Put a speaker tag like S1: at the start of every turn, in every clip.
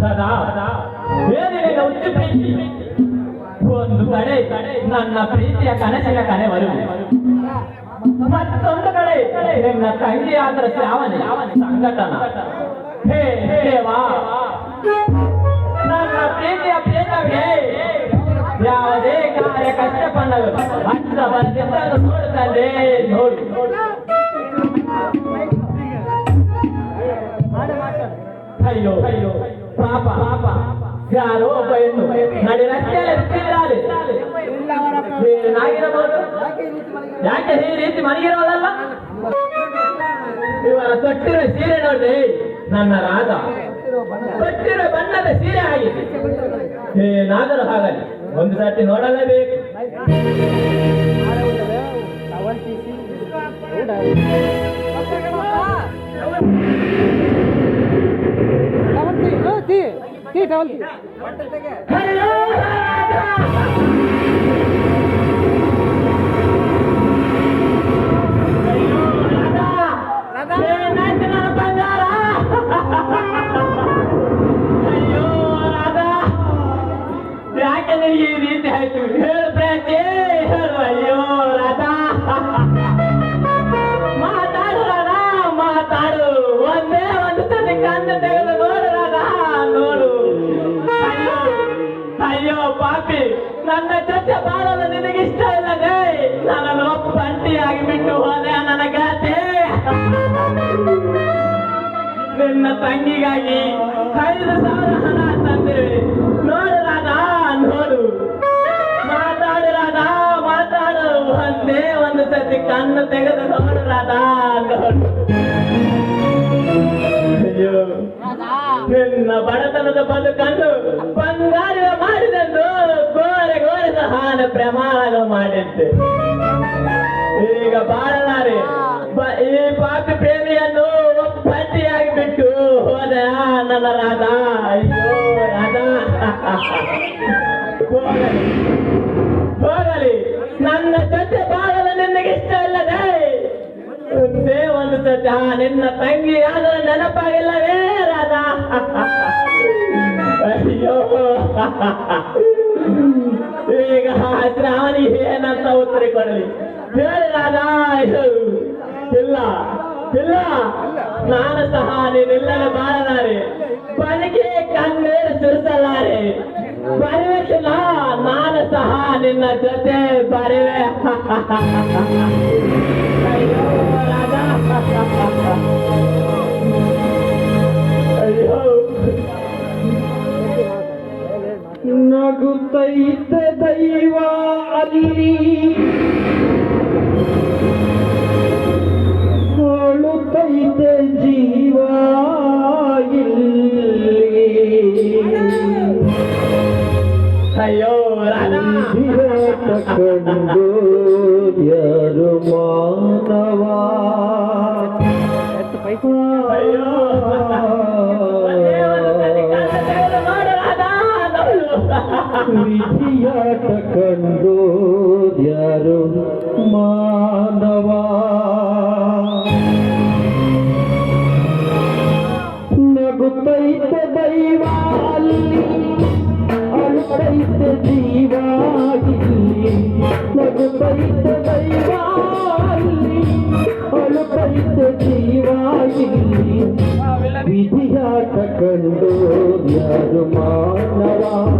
S1: ಸದಾ ಬೇರೆ ಉಚ್ಚು ಪ್ರೀತಿ. ಒಂದು ಕಡೆ ನನ್ನ ಪ್ರೀತಿಯ ಕನಸಿನ ಕನೆ ಬರುವುದು. ಮತ್ತೊಂದು ಕಡೆ ನನ್ನ ತಂಗಿಯಾದ ಶ್ರಾವಣ ಸಂಘಟನ. ಹೇ ದೇವಾ, ನನ್ನ ಪ್ರೀತಿಯ ಪ್ರೇತವೇ, ಯಾವುದೇ ಕಾರ್ಯ ಕಷ್ಟಪಡಲು ಅಂತ ಬರದಿದ್ದಾಗ ನೋಡುತ್ತಂದೆ ನೋಡು. ಪಾಪ ಪಾಪ, ಯಾರೋ ಒಬ್ಬ ಹೆಣ್ಣು ನಡಿ ರಸ್ತೆಯಲ್ಲಿ ಬಿಟ್ಟಿದ್ದಾರೆ ನಾಗಿರಬಹುದು ಯಾಕೆ ಈ ರೀತಿ ಮನಗಿರೋದಲ್ಲ ಇವರ ತೊಟ್ಟಿರೋ ಸೀರೆ ನೋಡ್ರಿ, ನನ್ನ ರಾಗ. ತೊಟ್ಟಿರೋ ಬಣ್ಣದ ಸೀರೆ ಆಗಿದೆ. ಏನಾದರೂ ಹಾಗಲಿ, ಒಂದು ಸರ್ತಿ ನೋಡಲೇಬೇಕು. ಅಯ್ಯೋ, ರಾಗ! ಯಾಕೆ ನಿನಗೆ ಈ ರೀತಿ ಆಯ್ತು ಹೇಳು ಪ್ರೇತಿ ಹೇಳು ಅಯ್ಯೋ ಅಯ್ಯೋ ಪಾಪಿ, ನನ್ನ ಜೊತೆ ಬಾಳಲು ನಿನಗೆ ಇಷ್ಟ ಇಲ್ಲದೆ ನನ್ನನ್ನು ಬಂಟಿಯಾಗಿ ಬಿಟ್ಟು ಹೋದೆ ನನ್ನ ಗಾತೆ ನಿನ್ನ ತಂಗಿಗಾಗಿ ಐದು ಸಾವಿರ ಹಣ ತಂದೆ ನೋಡು ರಾಧಾ, ನೋಡು. ಮಾತಾಡು ರಾಧಾ, ಮಾತಾಡು. ಒಂದೇ ಒಂದು ಸತಿ ಕಣ್ಣು ತೆಗೆದು ನೋಡು ರಾಧಾ, ನೋಡು. ಅಯ್ಯೋ. ನಿನ್ನ ಬಡತನದ ಬದುಕನ್ನು ಬಂಗಾರ ಮಾಡಿದಂದು ಗೋರೆ ಗೋರೆ ಸಹಾನ ಪ್ರಮಾಣ ಮಾಡಿದ್ದೆ. ಈಗ ಬಾಳಲಾರೆ ಈ ಪಾಪಿ ಪ್ರೇಮಿಯನ್ನು ಪಟ್ಟಿಯಾಗಿ ಬಿಟ್ಟು ಹೋದ ನನ್ನ ರಾಧ. ಅಯ್ಯೋ, ರಾಧ. ಹೋಗಲಿ. ನನ್ನ ನಿನ್ನ ತಂಗಿ ಆದರೂ ನೆನಪಾಗಿಲ್ಲವೇ ರಾಧಾ ಅಯ್ಯೋ ಈಗ ಆ ಶ್ರಾವಣಿಗೆ ಏನಂತ ಉತ್ತರ ಕೊಡಲಿ ಹೇಳಿ ರಾಧಾ ಅಯ್ಯೋ. ಇಲ್ಲ ಇಲ್ಲ ನಾನು ಸಹ ನೀನಿಲ್ಲದೆ ಬಾಳಲಾರೆ ಬನಿಗೆ ಕಣ್ಣೀರು ಸುರಿಸಲಾರೆ ಬರುವಕ್ಕಿಲ್ಲ ನಾನು ಸಹ ನಿನ್ನ ಜೊತೆ ಬರುವೆ
S2: ನಗುತ್ತೈತೆ ದೈವ ಅಲ್ಲಿ ಅಳುತ್ತೈತೆ ಜೀವ ಇಲ್ಲಿ
S1: ಅಯ್ಯೋ ರಾಧಾ
S2: ವಿರಾಟ ಕಂಡು ಯಾರು ಮಾನವ ವಿಧಿಯಾಟ ಕಂಡು ಯಾರು ಮಾನವ? ನಗುತ್ತೈತ ದೈವ ಅಲ್ಲಿ ಅಳುತ್ತೈತ ಜೀವ ಇಲ್ಲಿ. ನಗುತ್ತೈತ ದೈವ ಅಲ್ಲಿ ಅಳುತ್ತೈತ ಜೀವ ಇಲ್ಲಿ. ವಿಧಿಯಾಟ ಕಂಡು ಯಾರು ಮಾನವ?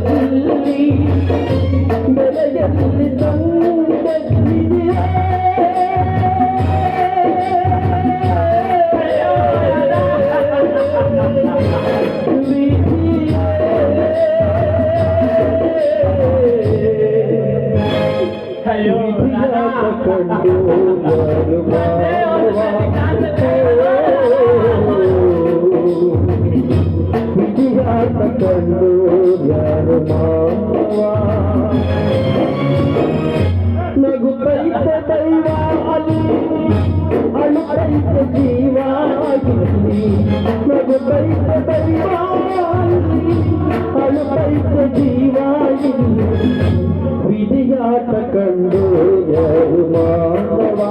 S2: 的日 ஜீவாகி மது பைத்த பரிவாகி அழு பைத்த ஜீவாகி கண்டு மாணவா.